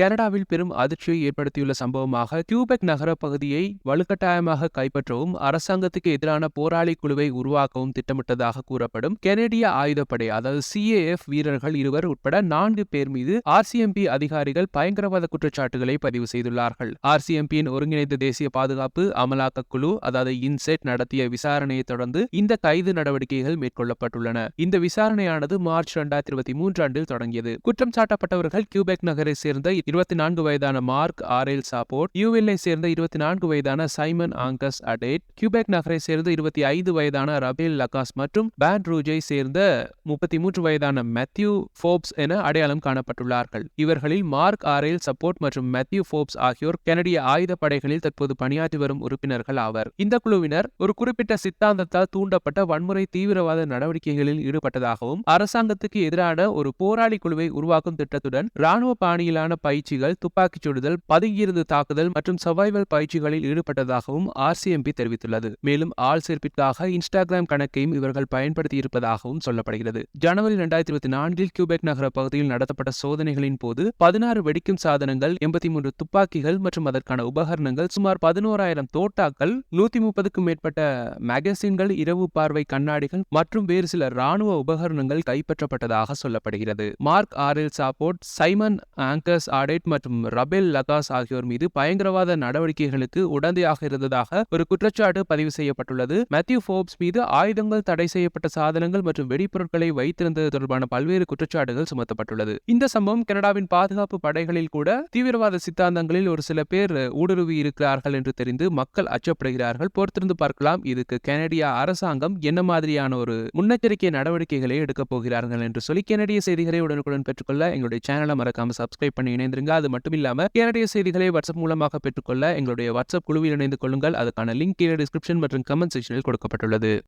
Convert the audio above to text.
கனடாவில் பெரும் அதிர்ச்சியை ஏற்படுத்தியுள்ள சம்பவமாக கியூபெக் நகர பகுதியை வலுக்கட்டாயமாக கைப்பற்றவும் அரசாங்கத்துக்கு எதிரான போராளி குழுவை உருவாக்கவும் திட்டமிட்டதாக கூறப்படும் கெனடிய ஆயுதப்படை அதாவது சிஏஎஃப் வீரர்கள் இருவர் உட்பட நான்கு பேர் மீது ஆர்சிஎம்பி அதிகாரிகள் பயங்கரவாத குற்றச்சாட்டுகளை பதிவு செய்துள்ளார்கள். ஆர்சிஎம்பியின் ஒருங்கிணைந்த தேசிய பாதுகாப்பு அமலாக்க குழு அதாவது இன்செட் நடத்திய விசாரணையை தொடர்ந்து இந்த கைது நடவடிக்கைகள் மேற்கொள்ளப்பட்டுள்ளன. இந்த விசாரணையானது மார்ச் இரண்டாயிரத்தி இருபத்தி மூன்று ஆண்டில் தொடங்கியது. குற்றம் சாட்டப்பட்டவர்கள் கியூபெக் நகரை சேர்ந்த இருபத்தி நான்கு வயதான மார்க் ஆரேல் சாப்போர்ட் யூஎல்ஐ சேர்ந்த இருபத்தி நான்கு வயதான சைமன் ஆங்கஸ் அடேட் கியூபெக் நகரை சேர்ந்த இருபத்தி ஐந்து வயதான ரபேல் லகாஸ் மற்றும் பேட் ரூஜை சேர்ந்த முப்பத்தி மூன்று வயதான மேத்யூ ஃபோப்ஸ் என அடையாளம் காணப்பட்டுள்ளார்கள். இவர்களில் மார்க் ஆரேல் சப்போர்ட் மற்றும் மேத்யூ ஃபோப்ஸ் ஆகியோர் கனடிய ஆயுத படைகளில் தற்போது பணியாற்றி வரும் உறுப்பினர்கள் ஆவர். இந்த குழுவினர் ஒரு குறிப்பிட்ட சித்தாந்தத்தால் தூண்டப்பட்ட வன்முறை தீவிரவாத நடவடிக்கைகளில் ஈடுபட்டதாகவும் அரசாங்கத்துக்கு எதிரான ஒரு போராளி குழுவை உருவாக்கும் திட்டத்துடன் ராணுவ பாணியிலான பயிற்சிகள் துப்பாக்கிச் சுடுதல் பதுங்கியிருந்து தாக்குதல் மற்றும் சர்வைவல் பயிற்சிகளில் ஈடுபட்டதாகவும் ஆர்சிஎம்பி தெரிவித்துள்ளது. மேலும் ஆள் சேர்ப்பிற்காக இன்ஸ்டாகிராம் கணக்கையும் இவர்கள் பயன்படுத்தி இருப்பதாகவும் சொல்லப்படுகிறது. ஜனவரி இரண்டாயிரத்தி இருபத்தி நான்கில் கியூபெக் நகர பகுதியில் நடத்தப்பட்ட சோதனைகளின் போது பதினாறு வெடிக்கும் சாதனங்கள் எண்பத்தி மூன்று துப்பாக்கிகள் மற்றும் அதற்கான உபகரணங்கள் சுமார் பதினோராயிரம் தோட்டாக்கள் நூத்தி முப்பதுக்கும் மேற்பட்ட மேகசின்கள் இரவு பார்வை கண்ணாடிகள் மற்றும் வேறு சில ராணுவ உபகரணங்கள் கைப்பற்றப்பட்டதாக சொல்லப்படுகிறது. மார்க் ஆரில் சாப்போர்ட் சைமன் ஆங்கர்ஸ் ஆடேட் மற்றும் ரபேல் லகாஸ் ஆகியோர் மீது பயங்கரவாத நடவடிக்கைகளுக்கு உடந்தையாக இருந்ததாக ஒரு குற்றச்சாட்டு பதிவு செய்யப்பட்டுள்ளது. மேத்யூ ஃபோப்ஸ் மீது ஆயுதங்கள் தடை செய்யப்பட்ட சாதனங்கள் மற்றும் வெடிப்பொருட்களை வைத்திருந்தது தொடர்பான பல்வேறு குற்றச்சாட்டுகள் சுமத்தப்பட்டுள்ளது. இந்த சம்பவம் கனடாவின் பாதுகாப்பு படைகளில் கூட தீவிரவாத சித்தாந்தங்களில் ஒரு சில பேர் ஊடுருவி இருக்கிறார்கள் என்று தெரிந்து மக்கள் அச்சப்படுகிறார்கள். பொறுத்திருந்து பார்க்கலாம் இதுக்கு கனடிய அரசாங்கம் என்ன மாதிரியான ஒரு முன்னெச்சரிக்கை நடவடிக்கைகளை எடுக்கப் போகிறார்கள் என்று சொல்லி கனடிய செய்திகளை உடனுக்குடன் பெற்றுக்கொள்ள எங்களுடைய சேனலை மறக்காம சப்ஸ்கிரைப் பண்ணி இணைந்திருங்க. அது மட்டும் இல்லாம கனடிய செய்திகளை வாட்ஸ்அப் மூலமாக பெற்றுக்கொள்ள எங்களுடைய வாட்ஸ்அப் குழுவில் இணைந்து கொள்ளுங்கள். அதுக்கான லிங்க் கீழே டிஸ்கிரிப்ஷன் மற்றும் கமெண்ட் செக்ஷனில் கொடுக்கப்பட்டுள்ளது.